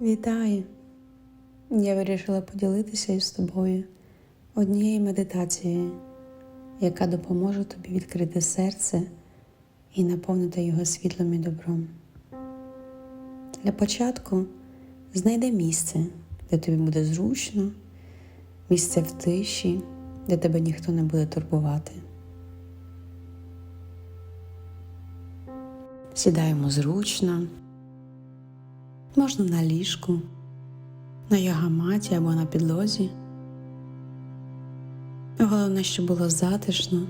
Вітаю! Я вирішила поділитися із тобою однією медитацією, яка допоможе тобі відкрити серце і наповнити його світлом і добром. Для початку знайди місце, де тобі буде зручно, місце в тиші, де тебе ніхто не буде турбувати. Сідаємо зручно, можна на ліжку, на йогаматі або на підлозі. Головне, щоб було затишно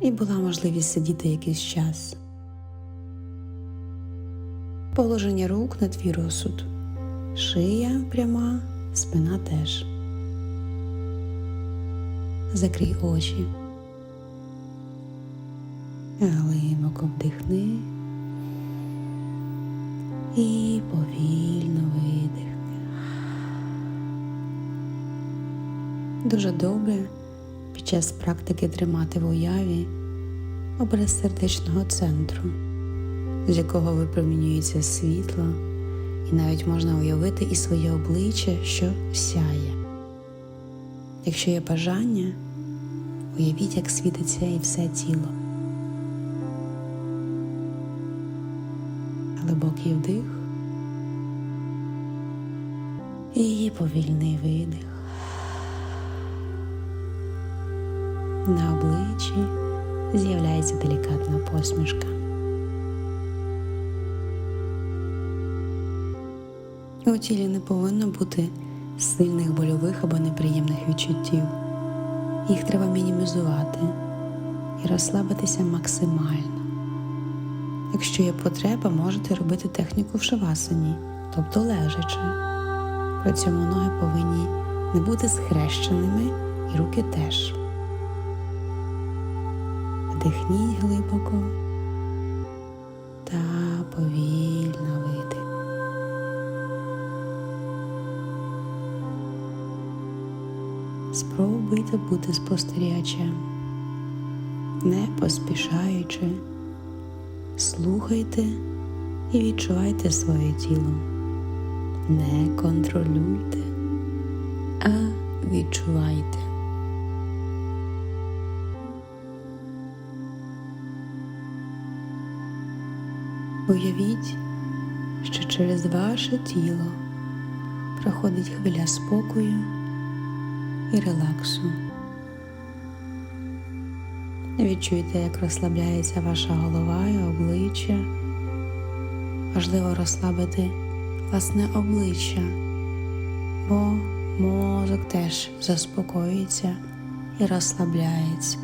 і була можливість сидіти якийсь час. Положення рук на твій розсуд. Шия пряма, спина теж. Закрий очі. Глибоко вдихни і повільно видихни. Дуже добре під час практики тримати в уяві образ сердечного центру, з якого випромінюється світло, і навіть можна уявити і своє обличчя, що сяє. Якщо є бажання, уявіть, як світиться і все тіло. Глибокий вдих і повільний видих. На обличчі з'являється делікатна посмішка. У тілі не повинно бути сильних больових або неприємних відчуттів. Їх треба мінімізувати і розслабитися максимально. Якщо є потреба, можете робити техніку в шавасані, тобто лежачи. При цьому ноги повинні не бути схрещеними і руки теж. Вдихніть глибоко та повільно видих. Спробуйте бути спостерігачем, не поспішаючи. Слухайте і відчувайте своє тіло. Не контролюйте, а відчувайте. Уявіть, що через ваше тіло проходить хвиля спокою і релаксу. Відчуйте, як розслабляється ваша голова і обличчя. Важливо розслабити власне обличчя, бо мозок теж заспокоюється і розслабляється.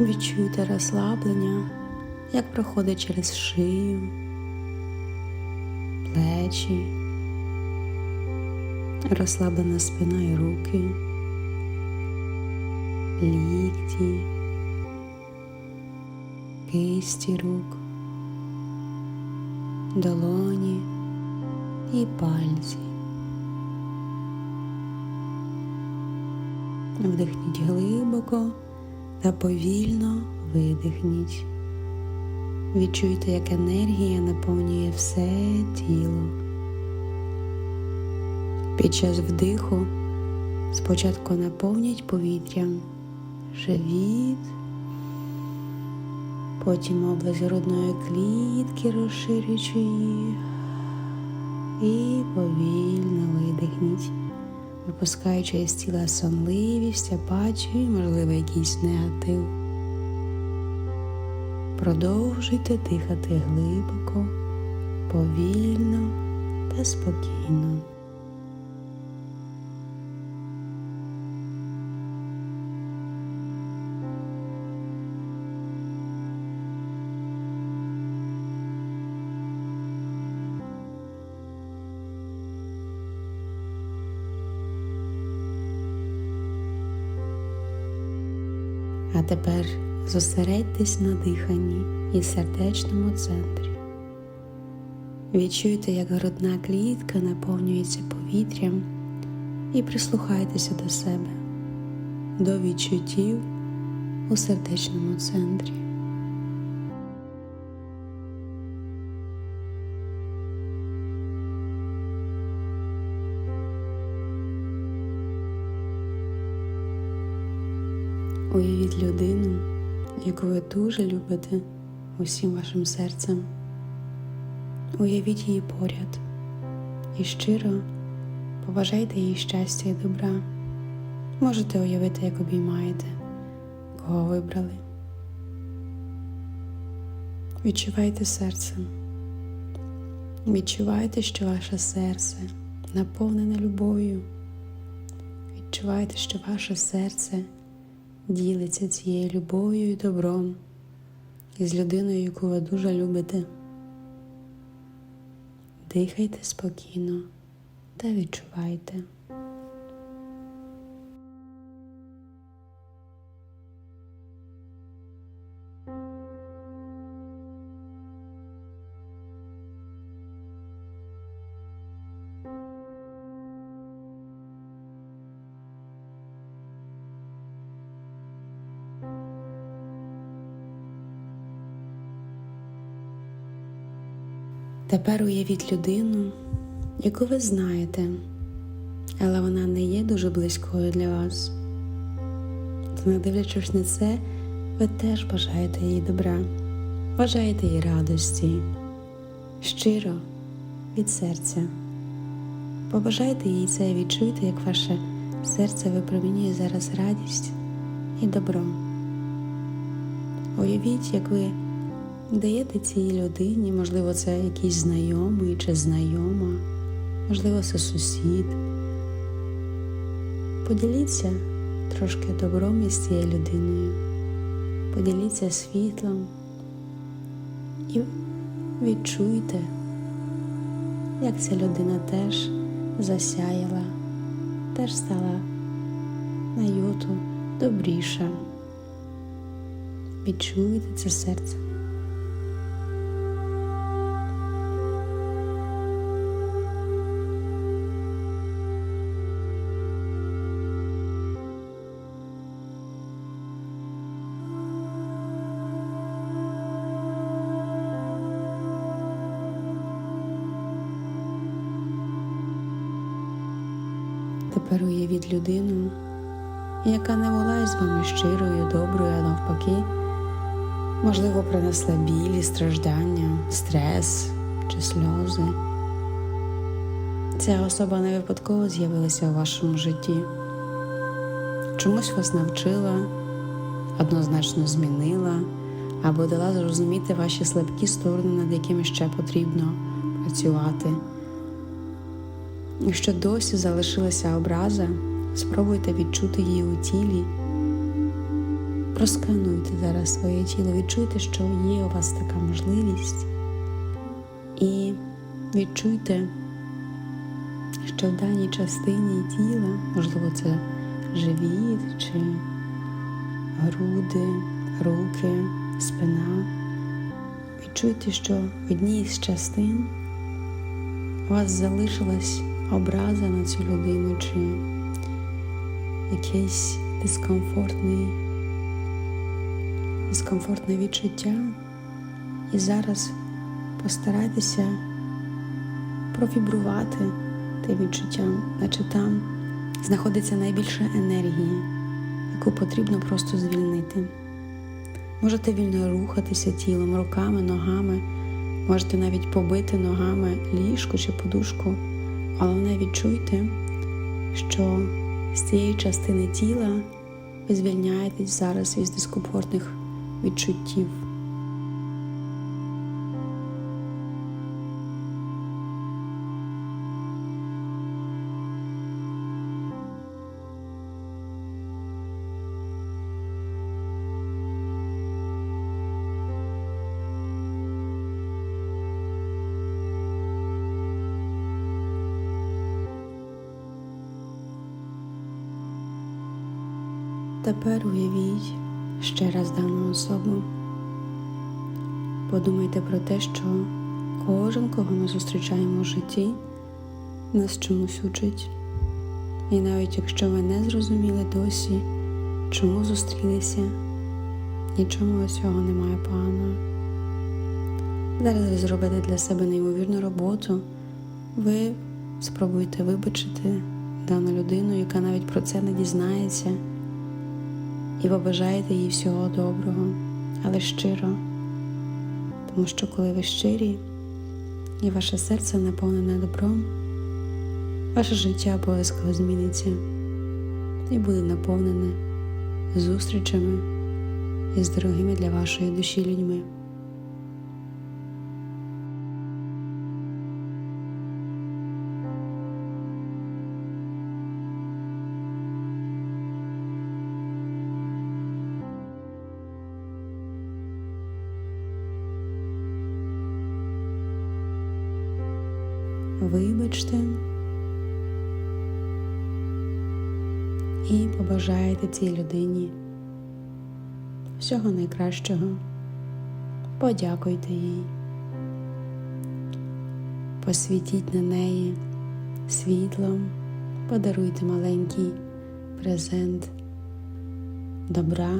Відчуйте розслаблення, як проходить через шию, плечі розслаблена спина і руки, лікті, кисті рук, долоні і пальці. Вдихніть глибоко та повільно видихніть. Відчуйте, як енергія наповнює все тіло. Під час вдиху спочатку наповнять повітрям живіт, потім область грудної клітки, розширюючи її, і повільно видихніть, випускаючи із тіла сонливість, апатію і, можливо, якийсь негатив. Продовжуйте дихати глибоко, повільно та спокійно. Тепер зосередьтесь на диханні і сердечному центрі. Відчуйте, як грудна клітка наповнюється повітрям і прислухайтеся до себе, до відчуттів, у сердечному центрі. Уявіть людину, яку ви дуже любите усім вашим серцем. Уявіть її поряд і щиро побажайте їй щастя і добра. Можете уявити, як обіймаєте, кого вибрали. Відчувайте серцем. Відчувайте, що ваше серце наповнене любов'ю. Відчувайте, що ваше серце ділиться цією любов'ю і добром із людиною, яку ви дуже любите. Дихайте спокійно та відчувайте. Тепер уявіть людину, яку ви знаєте, але вона не є дуже близькою для вас. То не дивлячись на це, ви теж бажаєте їй добра, бажаєте їй радості, щиро від серця. Побажайте їй це і відчуйте, як ваше серце випромінює зараз радість і добро. Уявіть, як ви даєте цій людині, можливо, це якийсь знайомий чи знайома, можливо, це сусід. Поділіться трошки добром із цією людиною, поділіться світлом і відчуйте, як ця людина теж засяяла, теж стала на йоту добріша. Відчуйте це серце. Тепер уявіть людину, яка не була із вами щирою, доброю, а навпаки, можливо, принесла білі, страждання, стрес чи сльози. Ця особа не випадково з'явилася у вашому житті. Чомусь вас навчила, однозначно змінила або дала зрозуміти ваші слабкі сторони, над якими ще потрібно працювати. Якщо досі залишилася образа, спробуйте відчути її у тілі. Проскануйте зараз своє тіло, відчуйте, що є у вас така можливість. І відчуйте, що в даній частині тіла, можливо, це живіт чи груди, руки, спина. Відчуйте, що в одній з частин у вас залишилась образа на цю людину чи якийсь дискомфортний, дискомфортне відчуття. І зараз постарайтеся провібрувати те відчуттям, наче там знаходиться найбільше енергії, яку потрібно просто звільнити. Можете вільно рухатися тілом, руками, ногами, можете навіть побити ногами ліжко чи подушку. Головне відчуйте, що з цієї частини тіла ви звільняєтесь зараз із дискомфортних відчуттів. Тепер уявіть ще раз дану особу. Подумайте про те, що кожен, кого ми зустрічаємо в житті, нас чомусь учить. І навіть якщо ви не зрозуміли досі, чому зустрілися, Нічому ось цього немає поганого. Зараз ви зробите для себе неймовірну роботу. Ви спробуйте вибачити дану людину, яка навіть про це не дізнається, і побажаєте їй всього доброго, але щиро. Тому що коли ви щирі і ваше серце наповнене добром, ваше життя обов'язково зміниться і буде наповнене зустрічами із дорогими для вашої душі людьми. Вибачте і побажаєте цій людині всього найкращого. Подякуйте їй, посвітіть на неї світлом, подаруйте маленький презент добра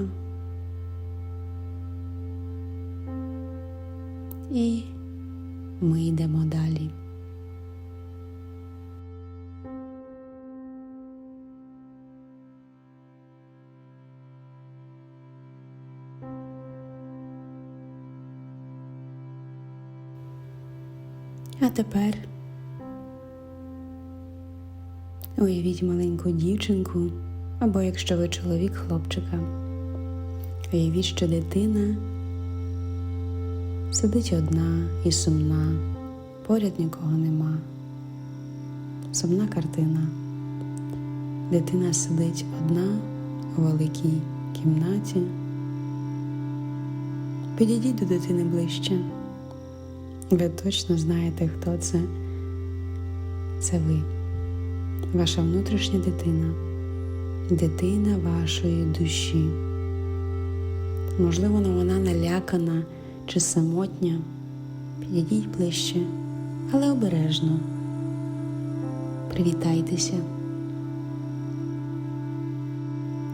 і ми йдемо далі. Тепер уявіть маленьку дівчинку, або якщо ви чоловік хлопчика, уявіть, що дитина сидить одна і сумна, поряд нікого нема. Сумна картина. Дитина сидить одна у великій кімнаті. Підійдіть до дитини ближче. Ви точно знаєте, хто це. Це ви, ваша внутрішня дитина, дитина вашої душі. Можливо, вона налякана чи самотня. Підійдіть ближче, але обережно. Привітайтеся.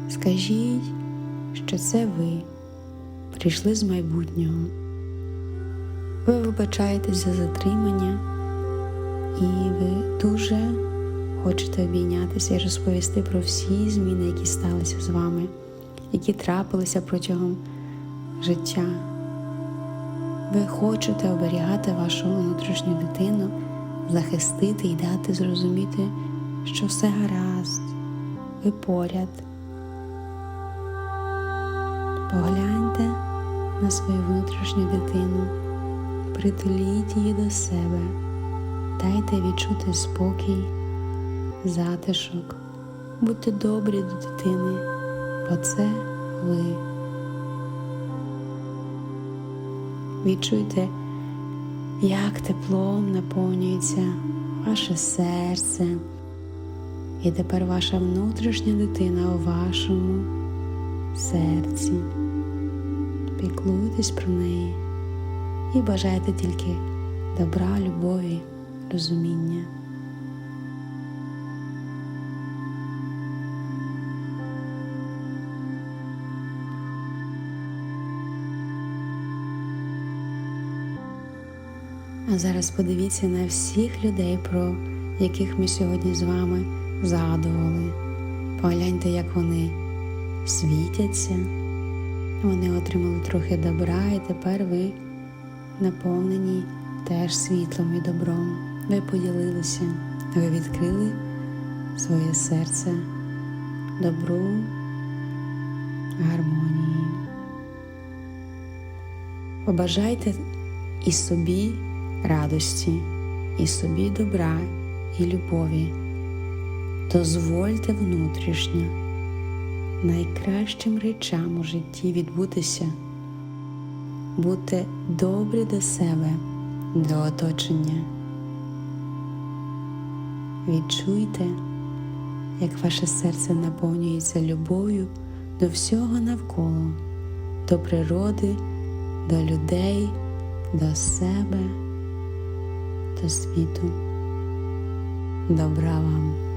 Скажіть, що це ви прийшли з майбутнього. Ви вибачаєтесь за затримання, і ви дуже хочете обійнятися і розповісти про всі зміни, які сталися з вами, які трапилися протягом життя. Ви хочете оберігати вашу внутрішню дитину, захистити і дати зрозуміти, що все гаразд, ви поряд. Погляньте на свою внутрішню дитину притуліть її до себе, дайте відчути спокій, затишок, будьте добрі до дитини, бо це ви. Відчуйте, як теплом наповнюється ваше серце, і тепер ваша внутрішня дитина у вашому серці. Піклуйтесь про неї і бажаєте тільки добра, любові, розуміння. А зараз подивіться на всіх людей, про яких ми сьогодні з вами згадували. Погляньте, як вони світяться. Вони отримали трохи добра, і тепер ви наповнені теж світлом і добром. Ви поділилися, ви відкрили своє серце добру, гармонії. Побажайте і собі радості, і собі добра і любові. Дозвольте внутрішньо найкращим речам у житті відбутися бути добрі до себе, до оточення. Відчуйте, як ваше серце наповнюється любов'ю до всього навколо, до природи, до людей, до себе, до світу. Добра вам!